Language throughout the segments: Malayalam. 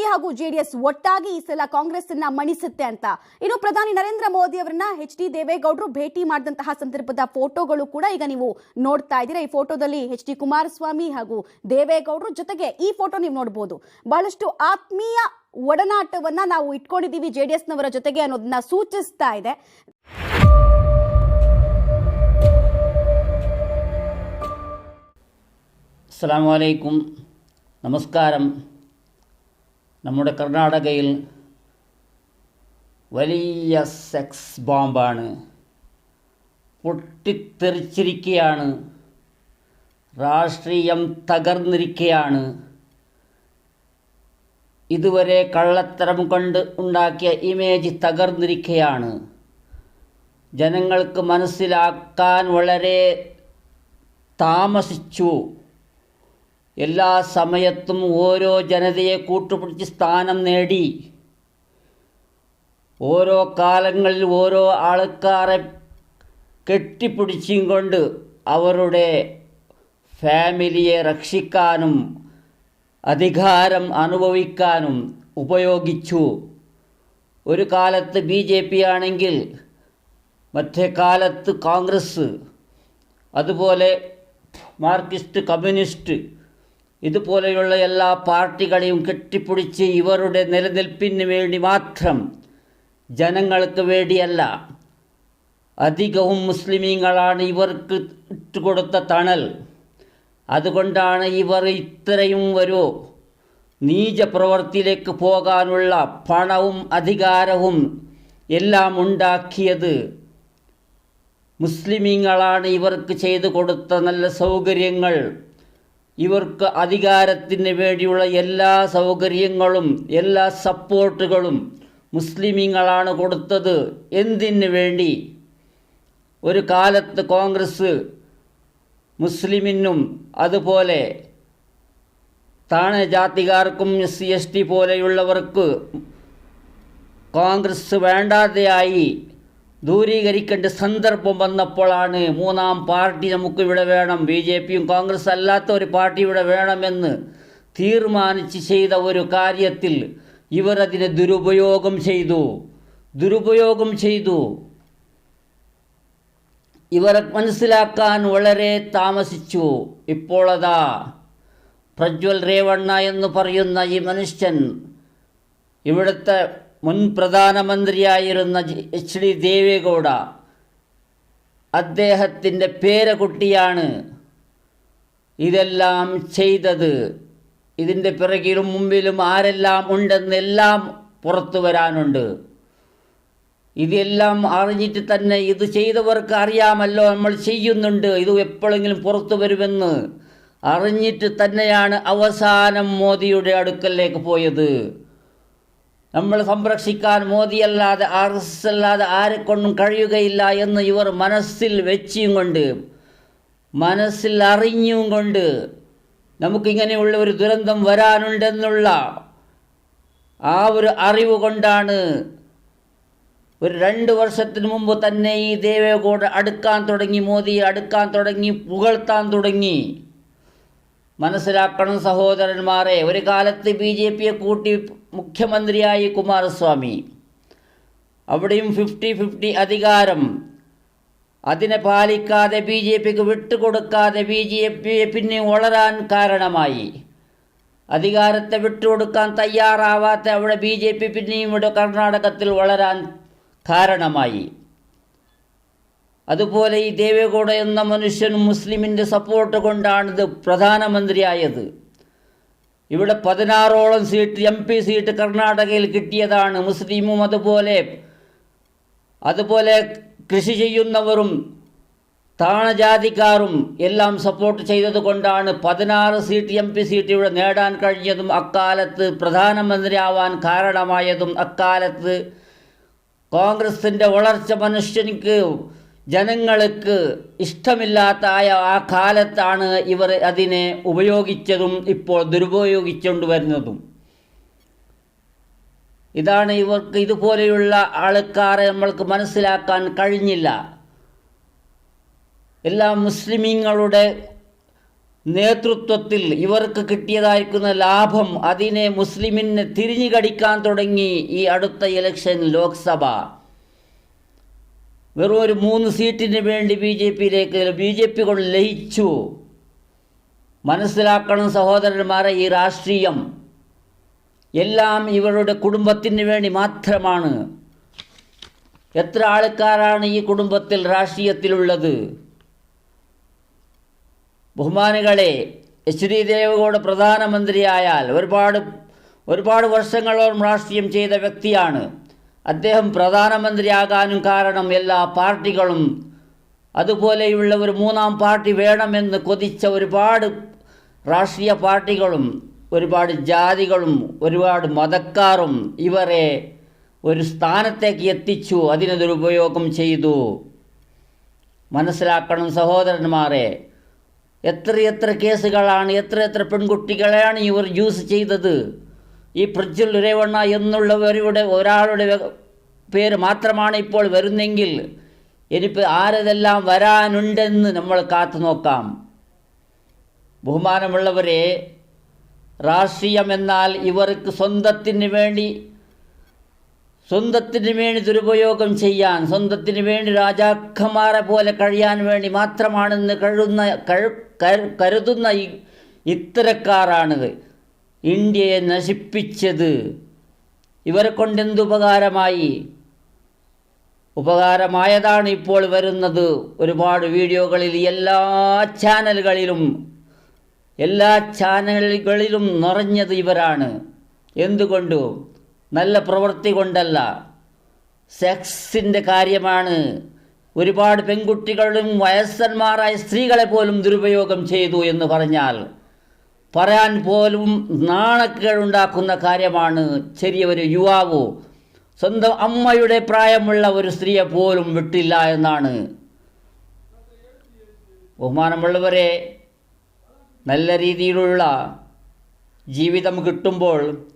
ಬಿಜೆಪಿ ಹಾಗೂ ಜೆಡಿಎಸ್ ಒಟ್ಟಾಗಿ ಈ ಸಲ ಕಾಂಗ್ರೆಸ್ ಅನ್ನ ಮಣಿಸುತ್ತೆ ಅಂತ. ಇನ್ನು ಪ್ರಧಾನಿ ನರೇಂದ್ರ ಮೋದಿ ಅವರನ್ನ ಎಚ್ ಡಿ ದೇವೇಗೌಡರು ಭೇಟಿ ಮಾಡಿದಂತಹ ಸಂದರ್ಭದ ಫೋಟೋಗಳು ಕೂಡ ಈಗ ನೀವು ನೋಡ್ತಾ ಇದ್ದೀರಾ. ಈ ಫೋಟೋದಲ್ಲಿ ಎಚ್ ಡಿ ಕುಮಾರಸ್ವಾಮಿ ಹಾಗೂ ದೇವೇಗೌಡರು ಜೊತೆಗೆ ಈ ಫೋಟೋ ನೀವು ನೋಡಬಹುದು ಬಹಳಷ್ಟು ಆತ್ಮೀಯ ಒಡನಾಟವನ್ನ ನಾವು ಇಟ್ಕೊಂಡಿದ್ದೀವಿ ಜೆಡಿಎಸ್ನವರ ಜೊತೆಗೆ ಅನ್ನೋದನ್ನ ಸೂಚಿಸ್ತಾ ಇದೆ. ಸಲಾಮ್ ವಲೈಕುಂ ನಮಸ್ಕಾರಂ. നമ്മുടെ കർണാടകയിൽ വലിയ സെക്സ് ബോംബാണ് പൊട്ടിത്തെറിച്ചിരിക്കുകയാണ് രാഷ്ട്രീയം തകർന്നിരിക്കുകയാണ് ഇതുവരെ കള്ളത്തരം കൊണ്ട് ഉണ്ടാക്കിയ ഇമേജ് തകർന്നിരിക്കുകയാണ് ജനങ്ങൾക്ക് മനസ്സിലാക്കാൻ വളരെ താമസിച്ചു. എല്ലാ സമയത്തും ഓരോ ജനതയെ കൂട്ടുപിടിച്ച് സ്ഥാനം നേടി. ഓരോ കാലങ്ങളിൽ ഓരോ ആൾക്കാരെ കെട്ടിപ്പിടിച്ചും കൊണ്ട് അവരുടെ ഫാമിലിയെ രക്ഷിക്കാനും അധികാരം അനുഭവിക്കാനും ഉപയോഗിച്ചു. ഒരു കാലത്ത് ബി ജെ പി ആണെങ്കിൽ മറ്റേ കാലത്ത് കോൺഗ്രസ് അതുപോലെ മാർക്സിസ്റ്റ് കമ്മ്യൂണിസ്റ്റ് ഇതുപോലെയുള്ള എല്ലാ പാർട്ടികളെയും കെട്ടിപ്പിടിച്ച് ഇവരുടെ നിലനിൽപ്പിന് വേണ്ടി മാത്രം ജനങ്ങൾക്ക് വേണ്ടിയല്ല അധികവും മുസ്ലിമീങ്ങളാണ് ഇവർക്ക് ഇട്ടുകൊടുത്ത തണൽ. അതുകൊണ്ടാണ് ഇവർ ഇത്രയും ഒരു നീചപ്രവർത്തിയിലേക്ക് പോകാനുള്ള പണവും അധികാരവും എല്ലാം ഉണ്ടാക്കിയത്. മുസ്ലിമീങ്ങളാണ് ഇവർക്ക് ചെയ്തു കൊടുത്ത നല്ല സൗകര്യങ്ങൾ. ഇവർക്ക് അധികാരത്തിന് വേണ്ടിയുള്ള എല്ലാ സൗകര്യങ്ങളും എല്ലാ സപ്പോർട്ടുകളും മുസ്ലിമീങ്ങളാണ് കൊടുത്തത്. എന്തിനു വേണ്ടി? ഒരു കാലത്ത് കോൺഗ്രസ് മുസ്ലിമിനും അതുപോലെ താണ ജാതികാർക്കും എസ് സി എസ് ടി പോലെയുള്ളവർക്ക് കോൺഗ്രസ് വേണ്ടാതെയായി ദൂരീകരിക്കേണ്ട സന്ദർഭം വന്നപ്പോഴാണ് മൂന്നാം പാർട്ടി നമുക്ക് ഇവിടെ വേണം. ബി ജെ പിയും കോൺഗ്രസ് അല്ലാത്ത ഒരു പാർട്ടി ഇവിടെ വേണമെന്ന് തീരുമാനിച്ച് ചെയ്ത ഒരു കാര്യത്തിൽ ഇവർ അതിനെ ദുരുപയോഗം ചെയ്തു. ദുരുപയോഗം ചെയ്തു. ഇവരെ മനസ്സിലാക്കാൻ വളരെ താമസിച്ചു. ഇപ്പോഴതാ പ്രജ്വൽ രേവണ്ണ എന്ന് പറയുന്ന ഈ മനുഷ്യൻ ഇവിടുത്തെ മുൻ പ്രധാനമന്ത്രിയായിരുന്ന എച്ച് ഡി ദേവേഗൗഡ അദ്ദേഹത്തിന്റെ പേരക്കുട്ടിയാണ് ഇതെല്ലാം ചെയ്തത്. ഇതിന്റെ പിറകിലും മുമ്പിലും ആരെല്ലാം ഉണ്ടെന്നെല്ലാം പുറത്തു വരാനുണ്ട്. ഇതെല്ലാം അറിഞ്ഞിട്ട് തന്നെ ഇത് ചെയ്തവർക്ക് അറിയാമല്ലോ നമ്മൾ ചെയ്യുന്നുണ്ട്. ഇത് എപ്പോഴെങ്കിലും പുറത്തു വരുമെന്ന് അറിഞ്ഞിട്ട് തന്നെയാണ് അവസാനം മോദിയുടെ അടുക്കലേക്ക് പോയത്. നമ്മൾ സംരക്ഷിക്കാൻ മോദിയല്ലാതെ ആർ എസ് എസ് അല്ലാതെ ആരെക്കൊണ്ടും കഴിയുകയില്ല എന്ന് ഇവർ മനസ്സിൽ വെച്ചും കൊണ്ട് മനസ്സിൽ അറിഞ്ഞും കൊണ്ട് നമുക്കിങ്ങനെയുള്ള ഒരു ദുരന്തം വരാനുണ്ടെന്നുള്ള ആ ഒരു അറിവ് കൊണ്ടാണ് ഒരു രണ്ട് വർഷത്തിന് മുമ്പ് തന്നെ ഈ ദേവേഗൗഡ അടുക്കാൻ തുടങ്ങി മോദിയെ അടുക്കാൻ തുടങ്ങി പുകഴ്ത്താൻ തുടങ്ങി. മനസ്സിലാക്കണം സഹോദരന്മാരെ ഒരു കാലത്ത് ബി ജെ പിയെ കൂട്ടി മുഖ്യമന്ത്രിയായി കുമാരസ്വാമി. അവിടെയും ഫിഫ്റ്റി ഫിഫ്റ്റി അധികാരം. അതിനെ പാലിക്കാതെ ബി ജെ പിക്ക് വിട്ടുകൊടുക്കാതെ ബി ജെ പി പിന്നെ വളരാൻ കാരണമായി. അധികാരത്തെ വിട്ടുകൊടുക്കാൻ തയ്യാറാവാത്ത അവിടെ ബി ജെ പി പിന്നെയും ഇവിടെ കർണാടകത്തിൽ വളരാൻ കാരണമായി. അതുപോലെ ഈ ദേവേഗൗഡ എന്ന മനുഷ്യൻ മുസ്ലിമിന്റെ സപ്പോർട്ട് കൊണ്ടാണിത് പ്രധാനമന്ത്രിയായത്. ഇവിടെ പതിനാറോളം സീറ്റ് എം പി സീറ്റ് കർണാടകയിൽ കിട്ടിയതാണ്. മുസ്ലിമും അതുപോലെ. അതുപോലെ കൃഷി ചെയ്യുന്നവരും താണജാതിക്കാരും എല്ലാം സപ്പോർട്ട് ചെയ്തതുകൊണ്ടാണ് പതിനാറ് സീറ്റ് എം പി സീറ്റ് ഇവിടെ നേടാൻ കഴിഞ്ഞതും അക്കാലത്ത് പ്രധാനമന്ത്രിയാവാൻ കാരണമായതും അക്കാലത്ത് കോൺഗ്രസിന്റെ വളർച്ച മനുഷ്യനിക്ക് ജനങ്ങൾക്ക് ഇഷ്ടമില്ലാത്ത ആയ ആ കാലത്താണ് ഇവർ അതിനെ ഉപയോഗിച്ചതും ഇപ്പോൾ ദുരുപയോഗിച്ചുകൊണ്ട് വരുന്നതും. ഇതാണ് ഇവർക്ക് ഇതുപോലെയുള്ള ആൾക്കാരെ നമ്മൾക്ക് മനസ്സിലാക്കാൻ കഴിഞ്ഞില്ല. എല്ലാ മുസ്ലിമീങ്ങളുടെ നേതൃത്വത്തിൽ ഇവർക്ക് കിട്ടിയതായിരിക്കുന്ന ലാഭം അതിനെ മുസ്ലിമിനെ തിരിഞ്ഞു കടിക്കാൻ തുടങ്ങി ഈ അടുത്ത ഇലക്ഷൻ ലോക്സഭ. വെറും ഒരു മൂന്ന് സീറ്റിന് വേണ്ടി ബി ജെ പിയിലേക്ക് ബി ജെ പി കൊണ്ട് ലയിച്ചു. മനസ്സിലാക്കണം സഹോദരന്മാരെ ഈ രാഷ്ട്രീയം എല്ലാം ഇവരുടെ കുടുംബത്തിന് വേണ്ടി മാത്രമാണ്. എത്ര ആൾക്കാരാണ് ഈ കുടുംബത്തിൽ രാഷ്ട്രീയത്തിലുള്ളത്? ബഹുമാനികളെ എച്ച് ഡി ദേവഗൗഡ് പ്രധാനമന്ത്രിയായാൽ ഒരുപാട് ഒരുപാട് വർഷങ്ങളോളം രാഷ്ട്രീയം ചെയ്ത വ്യക്തിയാണ്. അദ്ദേഹം പ്രധാനമന്ത്രിയാകാനും കാരണം എല്ലാ പാർട്ടികളും. അതുപോലെയുള്ള ഒരു മൂന്നാം പാർട്ടി വേണമെന്ന് കൊതിച്ച ഒരുപാട് രാഷ്ട്രീയ പാർട്ടികളും ഒരുപാട് ജാതികളും ഒരുപാട് മതക്കാരും ഇവരെ ഒരു സ്ഥാനത്തേക്ക് എത്തിച്ചു. അതിനെ ദുരുപയോഗം ചെയ്തു. മനസ്സിലാക്കണം സഹോദരന്മാരെ എത്രയെത്ര കേസുകളാണ് എത്ര എത്ര പെൺകുട്ടികളെയാണ് ഇവർ യൂസ് ചെയ്തത്. ഈ പ്രജ്വൽ രേവണ്ണ എന്നുള്ളവരുടെ ഒരാളുടെ പേര് മാത്രമാണ് ഇപ്പോൾ വരുന്നെങ്കിൽ ഇനിയിപ്പോൾ ആരതെല്ലാം വരാനുണ്ടെന്ന് നമ്മൾ കാത്തു നോക്കാം. ബഹുമാനമുള്ളവരെ രാഷ്ട്രീയമെന്നാൽ ഇവർക്ക് സ്വന്തത്തിന് വേണ്ടി സ്വന്തത്തിന് വേണ്ടി ദുരുപയോഗം ചെയ്യാൻ സ്വന്തത്തിന് വേണ്ടി രാജാക്കന്മാരെ പോലെ കഴിയാൻ വേണ്ടി മാത്രമാണെന്ന് കഴുന്ന കഴു- കരു- കരുതുന്ന ഈ ഇത്തരക്കാരാണ്. ഇന്ത്യയെ നശിപ്പിച്ചത്. ഇവരെ കൊണ്ടെന്തുപകാരമായി ഉപകാരമായതാണ് ഇപ്പോൾ വരുന്നത്. ഒരുപാട് വീഡിയോകളിൽ എല്ലാ ചാനലുകളിലും എല്ലാ ചാനലുകളിലും നിറഞ്ഞത് ഇവരാണ്. എന്തുകൊണ്ട്? നല്ല പ്രവൃത്തി കൊണ്ടല്ല. സെക്സിന്റെ കാര്യമാണ്. ഒരുപാട് പെൺകുട്ടികളും വയസ്സന്മാരായ സ്ത്രീകളെ പോലും ദുരുപയോഗം ചെയ്തു എന്ന് പറഞ്ഞാൽ പറയാൻ പോലും നാണക്കേടുണ്ടാക്കുന്ന കാര്യമാണ് ചെറിയ ഒരു യുവാവ്. സ്വന്തം അമ്മയുടെ പ്രായമുള്ള ഒരു സ്ത്രീയെ പോലും വിട്ടില്ല എന്നാണ്. ബഹുമാനമുള്ളവരെ നല്ല രീതിയിലുള്ള ജീവിതം കിട്ടുമ്പോൾ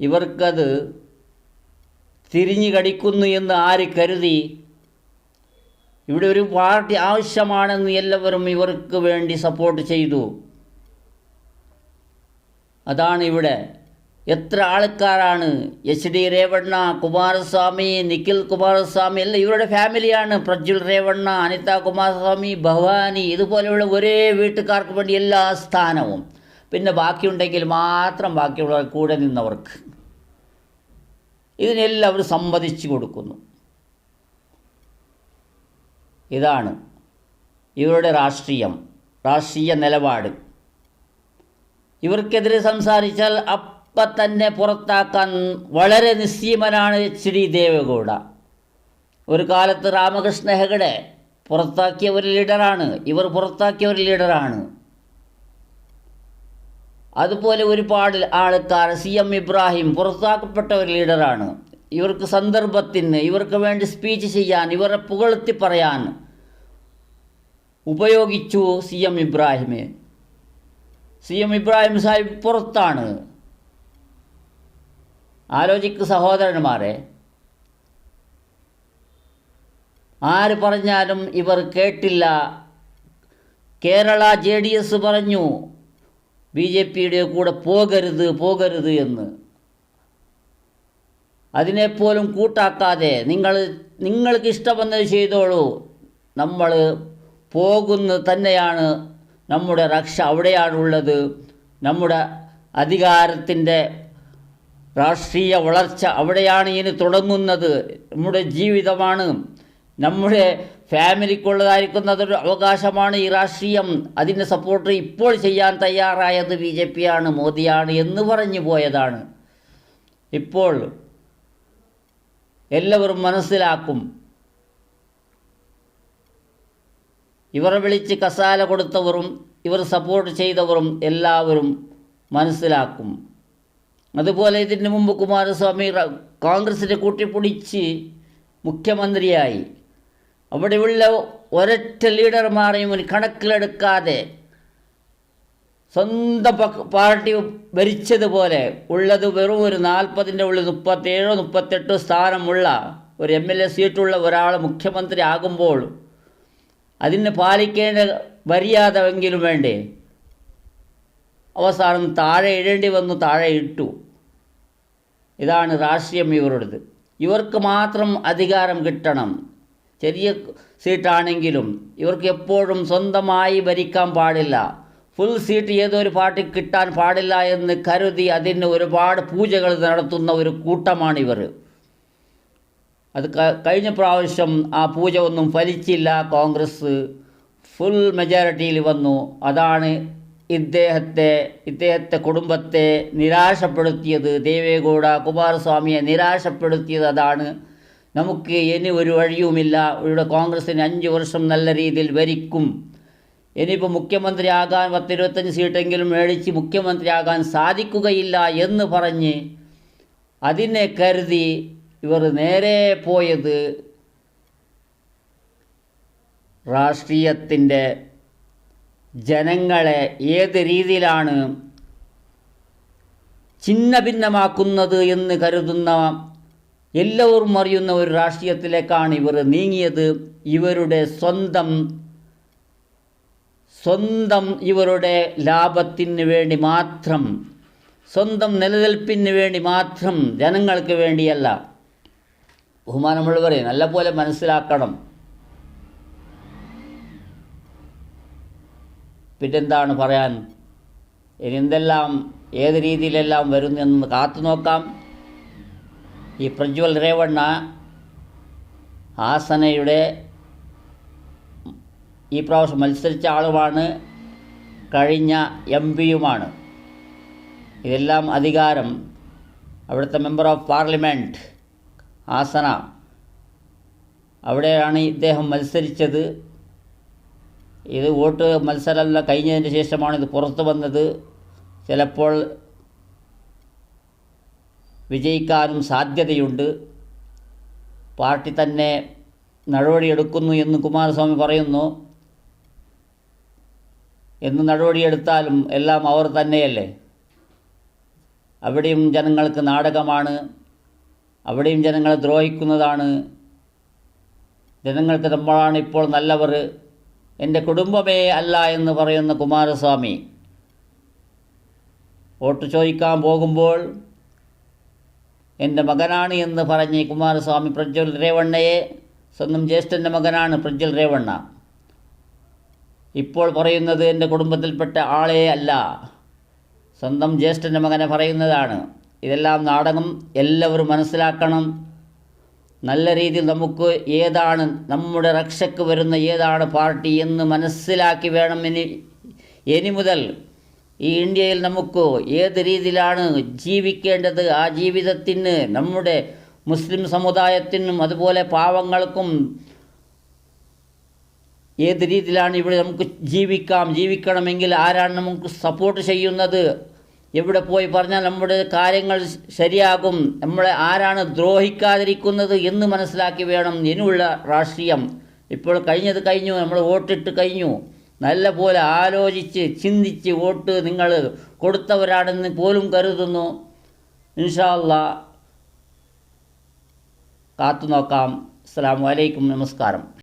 ഇവർക്കത് തിരിഞ്ഞു കടിക്കുന്നു എന്ന് ആര് കരുതി? ഇവിടെ ഒരു പാർട്ടി ആവശ്യമാണെന്ന് എല്ലാവരും ഇവർക്ക് വേണ്ടി സപ്പോർട്ട് ചെയ്തു. അതാണ് ഇവിടെ എത്ര ആൾക്കാരാണ്? എച്ച് ഡി രേവണ്ണ കുമാരസ്വാമി നിഖിൽ കുമാരസ്വാമി എല്ലാം ഇവരുടെ ഫാമിലിയാണ് പ്രജ്വൽ രേവണ്ണ അനിത കുമാരസ്വാമി ഭവാനി ഇതുപോലെയുള്ള ഒരേ വീട്ടുകാർക്ക് വേണ്ടി എല്ലാ സ്ഥാനവും. പിന്നെ ബാക്കിയുണ്ടെങ്കിൽ മാത്രം ബാക്കിയുള്ള കൂടെ നിന്നവർക്ക്. ഇതിനെല്ലാം അവർ സമ്മതിച്ചു കൊടുക്കുന്നു. ഇതാണ് ഇവരുടെ രാഷ്ട്രീയം രാഷ്ട്രീയ നിലപാട്. ഇവർക്കെതിരെ സംസാരിച്ചാൽ അപ്പം തന്നെ പുറത്താക്കാൻ വളരെ നിസ്സീമനാണ് എച്ച് ഡി ദേവഗൗഡ. ഒരു കാലത്ത് രാമകൃഷ്ണ ഹെഗഡെ പുറത്താക്കിയ ഒരു ലീഡറാണ്. ഇവർ പുറത്താക്കിയ ഒരു ലീഡറാണ്. അതുപോലെ ഒരുപാട് ആൾക്കാർ സി എം ഇബ്രാഹിം പുറത്താക്കപ്പെട്ട ഒരു ലീഡറാണ്. ഇവർക്ക് സന്ദർഭത്തിന് ഇവർക്ക് വേണ്ടി സ്പീച്ച് ചെയ്യാൻ ഇവരെ പുകഴ്ത്തി പറയാൻ ഉപയോഗിച്ചു സി എം ഇബ്രാഹിമെ. സി എം ഇബ്രാഹിം സാഹിബ് പുറത്താണ്. ആലോചിക്ക് സഹോദരന്മാരെ ആര് പറഞ്ഞാലും ഇവർ കേട്ടില്ല. കേരള ജെ ഡി എസ് പറഞ്ഞു ബി ജെ പിയുടെ കൂടെ പോകരുത് പോകരുത് എന്ന്. അതിനെപ്പോലും കൂട്ടാക്കാതെ നിങ്ങൾ നിങ്ങൾക്ക് ഇഷ്ടമെന്നത് ചെയ്തോളൂ. നമ്മൾ പോകുന്നത് തന്നെയാണ് നമ്മുടെ രക്ഷ അവിടെയാണുള്ളത്. നമ്മുടെ അധികാരത്തിന്റെ രാഷ്ട്രീയ വളർച്ച അവിടെയാണ് ഇനി തുടങ്ങുന്നത്. നമ്മുടെ ജീവിതമാണ്. നമ്മുടെ ഫാമിലിക്കുള്ളതായിരിക്കുന്നതൊരു അവകാശമാണ് ഈ രാഷ്ട്രീയം. അതിന്റെ സപ്പോർട്ട് ഇപ്പോൾ ചെയ്യാൻ തയ്യാറായത് ബി ജെ പിയാണ് മോദിയാണ് എന്ന് പറഞ്ഞു പോയതാണ്. ഇപ്പോൾ എല്ലാവരും മനസ്സിലാക്കും. ഇവരെ വിളിച്ച് കസാല കൊടുത്തവരും ഇവർ സപ്പോർട്ട് ചെയ്തവരും എല്ലാവരും മനസ്സിലാക്കും. അതുപോലെ ഇതിന് മുമ്പ് കുമാരസ്വാമി കോൺഗ്രസിനെ കൂട്ടിപ്പിടിച്ച് മുഖ്യമന്ത്രിയായി. അവിടെയുള്ള ഒരൊറ്റ ലീഡർമാരെയും ഒരു കണക്കിലെടുക്കാതെ സ്വന്തം പാർട്ടി ഭരിച്ചതുപോലെ ഉള്ളത് വെറും ഒരു നാൽപ്പതിന്റെ ഉള്ളിൽ മുപ്പത്തേഴോ മുപ്പത്തെട്ടോ സ്ഥാനമുള്ള ഒരു എം എൽ എ സീറ്റുള്ള ഒരാൾ മുഖ്യമന്ത്രി ആകുമ്പോൾ അതിന് പാലിക്കേണ്ട മര്യാദ എങ്കിലും വേണ്ടേ? അവസാനം താഴെ ഇടേണ്ടി വന്നു താഴെ ഇട്ടു. ഇതാണ് രാഷ്ട്രീയം ഇവരുടേത്. ഇവർക്ക് മാത്രം അധികാരം കിട്ടണം. ചെറിയ സീറ്റാണെങ്കിലും ഇവർക്ക് എപ്പോഴും സ്വന്തമായി ഭരിക്കാൻ പാടില്ല. ഫുൾ സീറ്റ് ഏതൊരു പാർട്ടി കിട്ടാൻ പാടില്ല എന്ന് കരുതി അതിന് ഒരുപാട് പൂജകൾ നടത്തുന്ന ഒരു കൂട്ടമാണ് ഇവർ അത് കഴിഞ്ഞ പ്രാവശ്യം ആ പൂജ ഒന്നും ഫലിച്ചില്ല കോൺഗ്രസ്. ഫുൾ മെജോറിറ്റിയിൽ വന്നു. അതാണ് ഇദ്ദേഹത്തെ ഇദ്ദേഹത്തെ കുടുംബത്തെ നിരാശപ്പെടുത്തിയത്. ദേവേഗൗഡ കുമാരസ്വാമിയെ നിരാശപ്പെടുത്തിയത് അതാണ്. നമുക്ക് ഇനി ഒരു വഴിയുമില്ല. ഇവിടെ കോൺഗ്രസിന് അഞ്ച് വർഷം നല്ല രീതിയിൽ ഭരിക്കും. ഇനിയിപ്പോൾ മുഖ്യമന്ത്രി ആകാൻ പത്തിരുപത്തഞ്ച് സീറ്റെങ്കിലും മേടിച്ച് മുഖ്യമന്ത്രിയാകാൻ സാധിക്കുകയില്ല എന്ന് പറഞ്ഞ് അതിനെ കരുതി ഇവർ നേരെ പോയത് രാഷ്ട്രീയത്തിന്റെ ജനങ്ങളെ ഏത് രീതിയിലാണ് ചിന്ന ഭിന്നമാക്കുന്നത് എന്ന് കരുതുന്ന എല്ലാവരും അറിയുന്ന ഒരു രാഷ്ട്രീയത്തിലേക്കാണ് ഇവർ നീങ്ങിയത്. ഇവരുടെ സ്വന്തം സ്വന്തം ഇവരുടെ ലാഭത്തിന് വേണ്ടി മാത്രം സ്വന്തം നിലനിൽപ്പിന് വേണ്ടി മാത്രം ജനങ്ങൾക്ക് വേണ്ടിയല്ല. ബഹുമാനമുള്ളവരെ നല്ലപോലെ മനസ്സിലാക്കണം. പിന്നെന്താണ് പറയാൻ? ഇനി എന്തെല്ലാം ഏത് രീതിയിലെല്ലാം വരുന്നെന്ന് കാത്തു നോക്കാം. ഈ പ്രജ്വൽ രേവണ്ണ ആസനയുടെ ഈ പ്രാവശ്യം മത്സരിച്ച ആളുമാണ് കഴിഞ്ഞ എം പിയുമാണ്. ഇതെല്ലാം അധികാരം അവിടുത്തെ മെമ്പർ ഓഫ് പാർലമെന്റ് ആസന. അവിടെയാണ് ഇദ്ദേഹം മത്സരിച്ചത്. ഇത് വോട്ട് മത്സരമല്ല കഴിഞ്ഞതിന് ശേഷമാണ് ഇത് പുറത്തു വന്നത്. ചിലപ്പോൾ വിജയിക്കാനും സാധ്യതയുണ്ട്. പാർട്ടി തന്നെ നടപടിയെടുക്കുന്നു എന്ന് കുമാരസ്വാമി പറയുന്നു. എന്ന് നടപടിയെടുത്താലും എല്ലാം അവർ തന്നെയല്ലേ? അവിടെയും ജനങ്ങൾക്ക് നാടകമാണ്. അവിടെയും ജനങ്ങളെ ദ്രോഹിക്കുന്നതാണ്. ജനങ്ങൾക്ക് നമ്മളാണ് ഇപ്പോൾ നല്ലവർ. എന്റെ കുടുംബമേ അല്ല എന്ന് പറയുന്ന കുമാരസ്വാമി വോട്ട് ചോദിക്കാൻ പോകുമ്പോൾ എന്റെ മകനാണ് എന്ന് പറഞ്ഞ് കുമാരസ്വാമി പ്രജ്വൽ രേവണ്ണയെ സ്വന്തം ജ്യേഷ്ഠന്റെ മകനാണ് പ്രജ്വൽ രേവണ്ണ. ഇപ്പോൾ പറയുന്നത് എന്റെ കുടുംബത്തിൽപ്പെട്ട ആളേ അല്ല. സ്വന്തം ജ്യേഷ്ഠന്റെ മകനെ പറയുന്നതാണ്. ഇതെല്ലാം നാടകം എല്ലാവരും മനസ്സിലാക്കണം. നല്ല രീതിയിൽ നമുക്ക് ഏതാണ് നമ്മുടെ രക്ഷയ്ക്ക് വരുന്ന ഏതാണ് പാർട്ടി എന്ന് മനസ്സിലാക്കി വേണം ഇനി ഇനി മുതൽ ഈ ഇന്ത്യയിൽ നമുക്ക് ഏത് രീതിയിലാണ് ജീവിക്കേണ്ടത് ആ ജീവിതത്തിന് നമ്മുടെ മുസ്ലിം സമുദായത്തിനും അതുപോലെ പാവങ്ങൾക്കും ഏത് രീതിയിലാണ് ഇവിടെ നമുക്ക് ജീവിക്കാം ജീവിക്കണമെങ്കിൽ ആരാണ് നമുക്ക് സപ്പോർട്ട് ചെയ്യുന്നത്? എവിടെ പോയി പറഞ്ഞാൽ നമ്മുടെ കാര്യങ്ങൾ ശരിയാകും. നമ്മളെ ആരാണ് ദ്രോഹിക്കാതിരിക്കുന്നത് എന്ന് മനസ്സിലാക്കി വേണം. ഇനിയുള്ള രാഷ്ട്രീയം ഇപ്പോൾ കഴിഞ്ഞത് കഴിഞ്ഞു. നമ്മൾ വോട്ടിട്ട് കഴിഞ്ഞു. നല്ല പോലെ ആലോചിച്ച് ചിന്തിച്ച് വോട്ട് നിങ്ങൾ കൊടുത്തവരാണെന്ന് പോലും കരുതുന്നു. ഇൻഷാല്ല കാത്തു നോക്കാം അസ്സാം വലൈക്കും നമസ്കാരം.